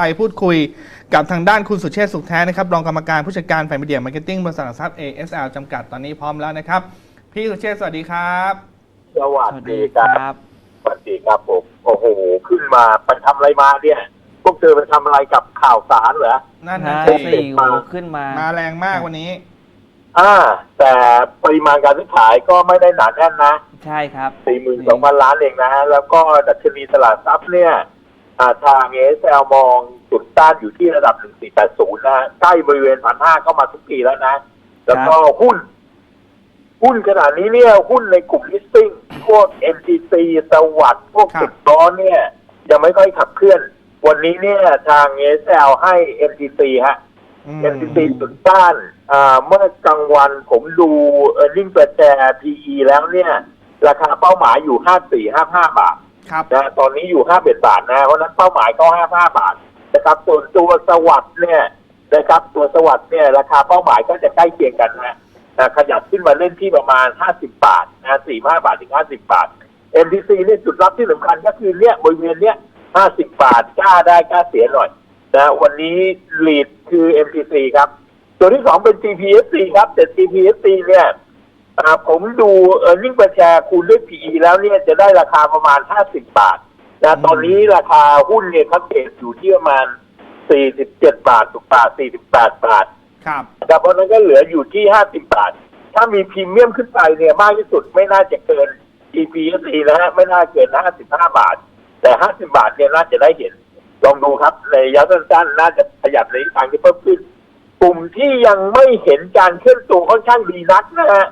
ไปพูดคุยกับทางด้านคุณสุเชษฐ์สุขแท้นะครับรองกรรมการผู้จัดการฝ่ายมีเดียมาร์เก็ตติ้งบริษัทหลักทรัพย์ ASL จำกัดตอนนี้พร้อมแล้วนะครับ พี่สุเชษฐ์สวัสดีครับ สวัสสวัสดีดีคครับรับ สวัสดีครับผม โอ้โห ขึ้นมาไปทำอะไรมาเนี่ย พวกเธอไปทำอะไรกับข่าวสารเหรอ นั่นนะนะสิสี่โหขึ้นมา มาแรงมากวันนี้ อ่า แต่ปริมาณการซื้อขายก็ไม่ได้หนาแน่นนะ ใช่ครับ42,000ล้านเองนะฮะแล้วก็ดัชนีตลาดทรัพย์เนี่ยอ่า ทางเอสแอลมองจุดต้านอยู่ที่ระดับ 1480 นะฮะใกล้บริเวณพันห้าเข้ามาทุกทีแล้วนะ แล้วก็หุ้น หุ้นขนาดนี้เนี่ย หุ้นในกลุ่มลิสติ้งพวก MTC สวัสด์พวกครับติดล้อเนี่ย ยังไม่ค่อยขับเคลื่อน วันนี้เนี่ยทาง SL ให้ MTC ฮะอืม MTC จุดต้านอ่าเมื่อกลางวันผมดู e a r n i n g per share PE แล้วเนี่ย ราคาเป้าหมายอยู่ 5455 บาท ครับนะตอนนี้อยู่51บาทนะ เพราะนั้นเป้าหมายก็55บาทนะครับ ส่วนตัวสวัสด์เนี่ยนะครับ ตัวสวัสด์เนี่ยราคาเป้าหมายก็จะใกล้เคียงกันนะขยับขึ้นมาเล่นที่ประมาณ50บบาทนะ45บาทถึง50บาท MTC เนี่ยจุดรับที่สำคัญก็คือเนี่ยบริเวณเนี้ย50บบาทกล้าได้กล้าเสียหน่อยนะวันนี้ lead คือ MTC ครับ ตัวที่สองเป็น GPSC ครับแต่ GPSC เนี่ยอ่า ผมดู e a r n i n g per share คูณด้วย PE แล้วเนี่ยจะได้ราคาประมาณ 50 บาทนะตอนนี้ราคาหุ้นเนี่ยคับเกตอยู่ที่ประมาณ 47 บาทถูกบาท 48 บาท ครับแต่เพราะฉะนั้นก็เหลืออยู่ที่ 50 บาท ถ้ามีพรีเมียมขึ้นไปเนี่ยมากที่สุดไม่น่าจะเกิน GPSC นะฮะไม่น่าเกิน 55 บาท แต่ 50 บาทเนี่ยน่าจะได้เห็น ลองดูครับในระยะสั้นๆน่าจะขยับในทิศทางที่เพิ่มขึ้น กลุ่มที่ยังไม่เห็นการเคลื่อนตัวค่อนข้างดีนักนะฮะ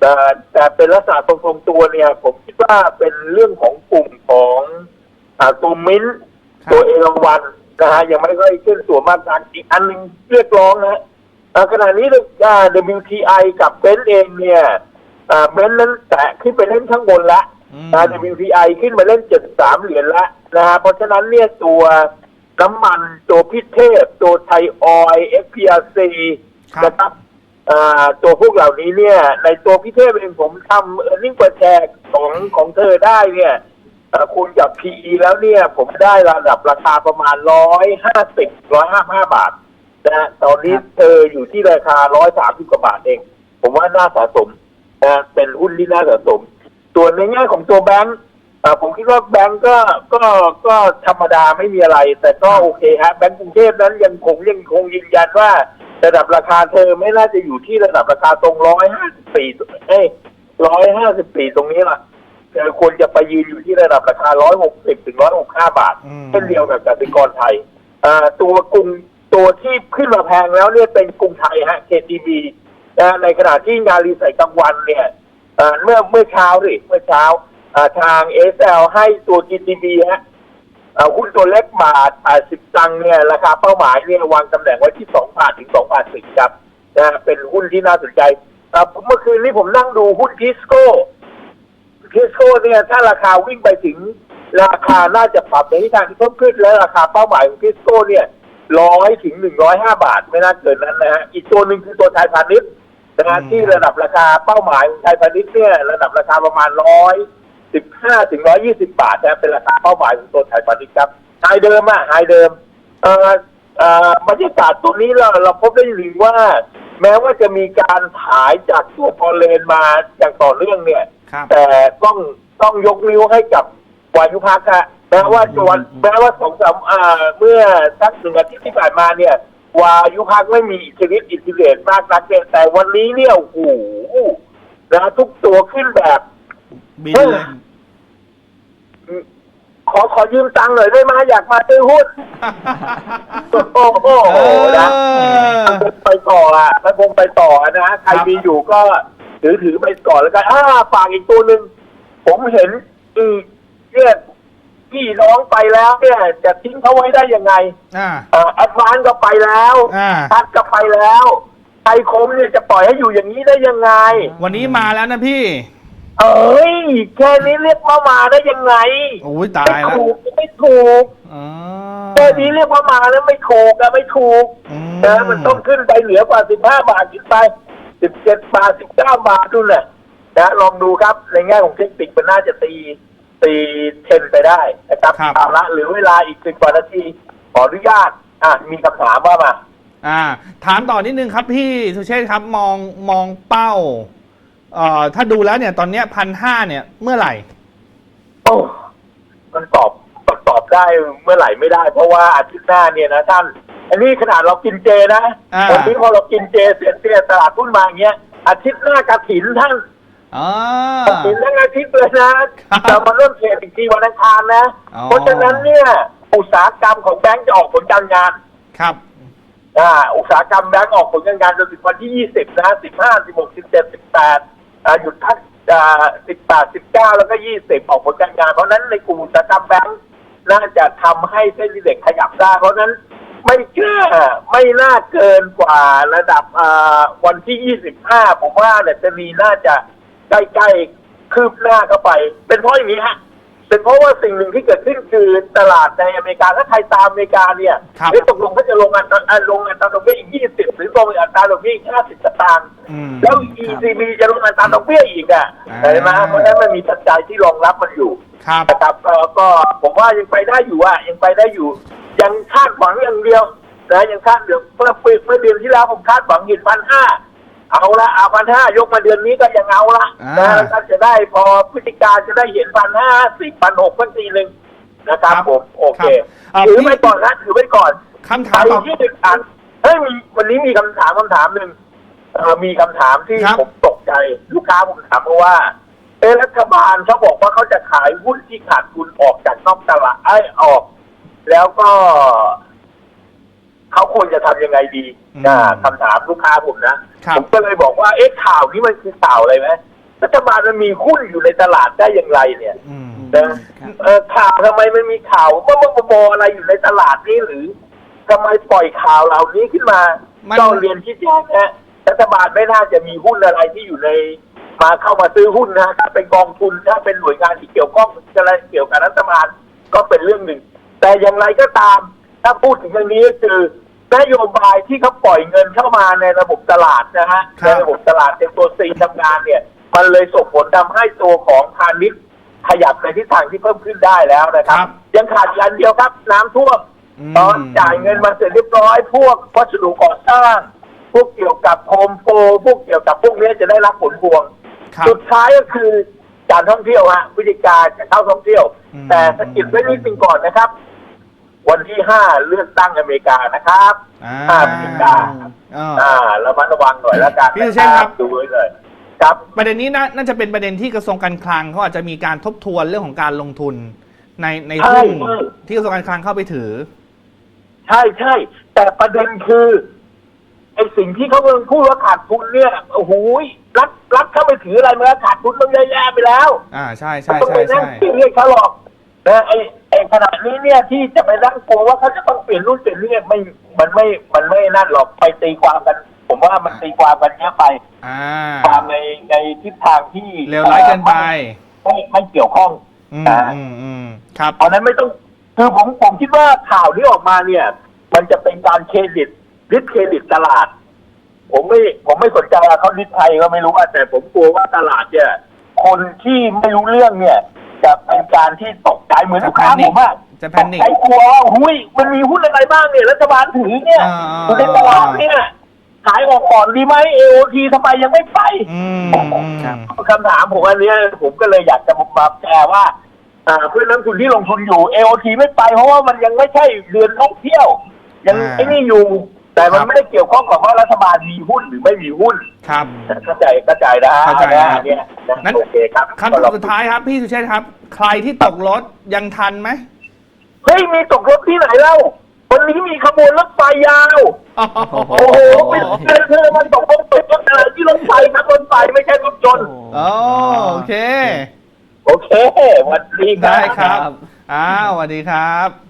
แต่แต่เป็นลักษณะทรงๆตัวเนี่ย ผมคิดว่าเป็นเรื่องของกลุ่มของอ่าตัวมิ้นท์ครับตัวเอราวันนะฮะยังไม่ค่อยเคลื่อนตัวมากนักอีกอันหนึ่งเรียกร้องนะฮะอ่าขณะนี้อ่า WTI กับเบนซ์เองเนี่ยอ่าเบนซ์นั้นแตะขึ้นไปเล่นข้างบนละอืมนะ WTI ขึ้นมาเล่น73เหรียญแล้วนะฮะเพราะฉะนั้นเนี่ยตัวน้ำมันตัวพิเทพ ตัวไทยออยล์ FPRC ครับนะครับอ่า ตัวพวกเหล่านี้เนี่ย ในตัวพิเทพเองผมทำเออร์เน็งเปิดแชร์ของของเธอได้เนี่ยเอ่อคูณกับ PE แล้วเนี่ย ผมได้ระดับราคาประมาณ150 155บาทนะฮะตอนนี้ครับเธออยู่ที่ราคา130กว่าบาทเอง ผมว่าน่าสะสมนะเป็นหุ้นที่น่าสะสม ส่วนในแง่ของตัวแบงก์เอ่อผมคิดว่าแบงก์ก็ก็ก็ธรรมดาไม่มีอะไร แต่ก็โอเคฮะแบงก์กรุงเทพนั้นยังคงยังคงยืนยันว่า ระดับราคาเธอไม่น่าจะอยู่ที่ระดับราคาตรงร้อยห้าสิบสี่เอ้ร้อยห้าสิบสี่ตรงนี้ล่ะเธอควรจะไปยืนอยู่ที่ระดับราคาร้อยหกสิบถึงร้อยหกห้าบาทอืม เช่นเดียวกับกสิกรไทยอ่าตัวกรุงตัวที่ขึ้นมาแพงแล้วเนี่ยเป็นกรุงไทยฮะ KTB นะในขณะที่งานรีไซเคิลกลางวันเนี่ยเอ่อเมื่อเมื่อเช้าดิเมื่อเช้าอ่าทาง SL ให้ตัว GTB ฮะ เอ่อหุ้นตัวเล็กบาท80ตังค์เนี่ยราคาเป้าหมายเนี่ยวางตำแหน่งไว้ที่2บาทถึง2บาทสิครับนะเป็นหุ้นที่น่าสนใจอ่าผมเมื่อคืนนี้ผมนั่งดูหุ้นทิสโก้ทิสโก้เนี่ยถ้าราคาวิ่งไปถึง ราคาน่าจะปรับในทิศทางที่เพิ่มขึ้นและราคาเป้าหมายของทิสโก้เนี่ยร้อยถึงหนึ่งร้อยห้าบาทไม่น่าเกินนั้นนะฮะอีกตัวหนึ่งคือตัวไทยพาณิชย์นะฮะอืมที่ระดับราคาเป้าหมายของไทยพาณิชย์เนี่ยระดับราคาประมาณร้อย สิบห้าถึงร้อยยี่สิบาทนะเป็นราคาเป้าหมายของตัวไทยพาณิชย์ครับไฮเดิมอะไฮเดิมเอ่อเอ่อบรรยากาศตัวนี้เราเราพบได้หรือว่า แม้ว่าจะมีการขายจากตัวพอลเลนมาอย่างต่อเนื่องเนี่ย ครับ แต่ต้องต้องยกนิ้วให้กับวายุพักฮะแม้ว่าจวนอืมแม้ว่าสองสามอ่าเมื่อสักหนึ่งอาทิตย์ที่ผ่านมาเนี่ย วายุพักไม่มีอิทธิฤทธิ์อิทธิเดชมากนักเนี่ยแต่วันนี้เนี่ยโอ้โหนะทุกตัวขึ้นแบบ บินเลยขอขอยืมตังค์หน่อยได้ไหมอยากมาซื้อหุ้นโอ้โหเออนะมันคงไปต่ออะมันคงไปต่อนะใครครับมีอยู่ก็ถือถือไปก่อนแล้วกันอ่าฝากอีกตัวหนึ่งผมเห็นอีกเนี่ยพี่น้องไปแล้วเนี่ยจะทิ้งเขาไว้ได้ยังไงอ่าเอ่อแอดวานก็ไปแล้วอ่าทัดก็ไปแล้วไทยคมเนี่ยจะปล่อยให้อยู่อย่างนี้ได้ยังไง วันนี้มาแล้วนะพี่ เอ้ยแค่นี้เรียกว่ามาได้ยังไงโอ้ยตาไม่ยแล้วถูกไม่ถูกอ๋อแค่นี้เรียกว่ามาแล้วไม่ถูกอะไม่ถูกอืนะมันต้องขึ้นไปเหนือกว่า15บาทขึ้นไป17บาท19บาทนู่นแหละนะลองดูครับในแง่ของเทคนิคมันน่าจะตีตีเทนไปได้นะครับครับ เอาละเหลือเวลาอีกสิบกว่านาทีขออนุญาต อะมีคำถามว่ามา อ่า ถามต่อนิดนึงครับพี่สุเชษฐ์ครับมองมองเป้า เอ่อถ้าดูแล้วเนี่ยตอนเนี้พันห้าเนี่ยเมื่อไหร่ โอ้มันตอบมันตอบได้เมื่อไหร่ไม่ได้ เพราะว่าอาทิตย์หน้าเนี่ยนะท่าน อันนี้ขนาดเรากินเจนะอ่า วันนี้พอเรากินเจเสร็จเนี่ยตลาดหุ้นมาอย่างเงี้ยอาทิตย์หน้ากระถินท่านอ๋อ กระถินทั้งอาทิตย์เลยนะครับจะมาเริ่มเทรดอีกทีวันอังคารนะอ๋อ เพราะฉะนั้นเนี่ย อุตสาหกรรมของแบงก์จะออกผลการงาน ครับ อ่าอุตสาหกรรมแบงก์ออกผลการงานจนถึงวันที่ 20 นะ 15 16 17 18อ่า หยุดพักอ่า18 19แล้วก็20ออกผลการงาน เพราะนั้นในกลุ่มอุตสาหกรรมแบงค์น่าจะทำให้เส้นดีเด็กขยับได้เพราะนั้นไม่เชื่อไม่น่าเกินกว่าระดับวันที่ 25 ผมว่าเนี่ยจะมีน่าจะใกล้ๆคืบหน้าเข้าไป เป็นเพราะอย่างนี้ฮะ เป็นเพราะว่าสิ่งหนึ่งที่เกิดขึ้นคือตลาดในอเมริกาถ้าใครตามอเมริกาเนี่ยครับเอ๊ะตกลงเขาจะลงอัตราอ่าลงอัตราดอกเบี้ยอีก 20 หรือลงอัตราดอกเบี้ยอีก 50สตางค์อืมแล้ว ECB จะลงอัตราดอกเบี้ยอีกอะอ่า เห็นไหมเพราะฉะนั้นมันมีปัจจัยที่รองรับมันอยู่ครับ นะครับเอ่อก็ผมว่ายังไปได้อยู่อะยังไปได้อยู่ ยังคาดหวังอย่างเดียวนะยังคาดเดี๋ยวเมื่อปีเมื่อเดือนที่แล้วผมคาดหวังเห็นพันห้า เอาละเอาพันห้ายกมาเดือนนี้ก็ยังเอาละอ่า นะแล้วก็จะได้พอพฤติการจะได้เห็นพันห้าสิบพันหกพันสี่หนึ่งนะครับผมโอเคครับถือพี่ไว้ก่อนนะถือไว้ก่อนคำใคถารมต่อที่ติดอันเฮ้ยมีวันนี้มีคำถามคำถามหนึ่งเอ่อมีคำถามที่ครับ ผมตกใจลูกค้าผมถามมาว่าเอะรัฐบาลเขาบอกว่าเขาจะขายหุ้นที่ขาดทุนออกจากนอกตลาดไอ้ยออก แล้วก็ เขาควรจะทำยังไงดีอืมอ่าคำถามลูกค้าผมนะ ครับผมก็เลยบอกว่าเอ๊ะข่าวนี้มันคือข่าวอะไรไหมรัฐบาลมันมีหุ้นอยู่ในตลาดได้อย่างไรเนี่ยอืม นะเออข่าวทำไมมันมีข่าวว่ามันบออะไรอยู่ในตลาดนี้หรือทำไมปล่อยข่าวเหล่านี้ขึ้นมามัน ก็เรียนที่แจ้งนะรัฐบาลไม่น่าจะมีหุ้นอะไรที่อยู่ใน มาเข้ามาซื้อหุ้นนะถ้าเป็นกองทุนถ้าเป็นหน่วยงานที่เกี่ยวข้องอะไรเกี่ยวกับรัฐบาลก็เป็นเรื่องหนึ่ง แต่อย่างไรก็ตาม ถ้าพูดถึงอย่างนี้ก็คือนโยบายที่เขาปล่อยเงินเข้ามาในระบบตลาดนะฮะครับ ในระบบตลาดเป็นตัวซีทำงานเนี่ย มันเลยส่งผลทำให้ตัวของพาณิชย์ขยับในทิศทางที่เพิ่มขึ้นได้แล้วนะครับครับยังขาดอีกอันเดียวครับ น้ำท่วมอืมตอนจ่ายเงินมาเสร็จเรียบร้อย พวกวัสดุก่อสร้าง พวกเกี่ยวกับโฮมโปรพวกเกี่ยวกับพวกนี้จะได้รับผลพวง ครับ สุดท้ายก็คือการท่องเที่ยวฮะพฤติการจะเข้าท่องเที่ยว อืม แต่สกิดไว้นิดนึงก่อนนะครับ วันที่ห้าเลือกตั้งอเมริกานะครับอ่าห้าพฤศจิกาอ่า อ่าระมัดระวังหน่อยแล้วกันพี่สุเชษฐ์ครับ ดูไว้เลย ครับ ประเด็นนี้น่าน่าจะเป็นประเด็นที่กระทรวงการคลังเขาอาจจะมีการทบทวนเรื่องของการลงทุน ในในหุ้นใช่ ที่กระทรวงการคลังเข้าไปถือ ใช่ใช่แต่ประเด็นคือไอ้สิ่งที่เขากำลังพูดว่าขาดทุนเนี่ยโอ้โหรัฐรัฐเข้าไปถืออะไรมาแล้วขาดทุนมันเยอะแยะไปแล้ว อ่าใช่ใช่ต้องใช่ไปนั่งใช่เรียกเขาหรอกนะไอ้ ไอ้ขณะนี้เนี่ยที่จะไปนั่งกลัวว่าเขาจะต้องเปลี่ยนรุ่นเปลี่ยนนี่ไม่มันไม่มันไม่นั่นหรอกไปตีความกัน ผมว่ามันตีความกันเยอะไปอ่าความในในทิศทางที่เลวร้ายเกินไปไม่ไม่เกี่ยวข้องอืมนะอืมอืมครับเพราะฉะนั้นไม่ต้องคือผมผมคิดว่าข่าวที่ออกมาเนี่ย มันจะเป็นการเครดิตดิสเครดิตตลาด ผมไม่ผมไม่สนใจว่าเขาดิสไทยก็ไม่รู้อะแต่ผมกลัวว่าตลาดเนี่ยคนที่ไม่รู้เรื่องเนี่ย จะเป็นการที่ตกใจเหมือนลูกค้าผมอะจะแพตกนิคใจกลัวว่าหุยมันมีหุ้นอะไรบ้างเนี่ยรัฐบาลถือเนี่ยอ่าอยู่ในตลาดเนี่ยขายออกก่อนดีไหมเอโอทีทำไมยังไม่ไป อืมอืมครับ คำถามผมอันเนี้ยผมก็เลยอยากจะมาแชร์ว่าอ่าเพื่อนนักลงทุนที่ลงทุนอยู่ AOT ไม่ไปเพราะว่ามันยังไม่ใช่เดือนท่องเที่ยว ยังอ่า ไอ้นี่อยู่ แต่มันครับไม่ได้เกี่ยวข้องกับว่ารัฐบาลมีหุ้นหรือไม่มีหุ้นครับ เข้าใจเข้าใจนะเข้าใจอันครับเนี้ยนะงั้น โอเคครับคำถามสุดท้ายครับพี่สุเชษฐ์ครับ ใครที่ตกรถยังทันไหมเฮ้ยมีตกรถที่ไหนเล่าวันนี้มีขบวนรถไฟยาว โอ้โหเป็นเดือนเธอมันตกรถติดรถอะไรที่รถไฟครับรถไฟไม่ใช่รถยนต์อ๋อโอเค โอเคสวันดีครัได้บ ครับอ้าวสวัสดีครับ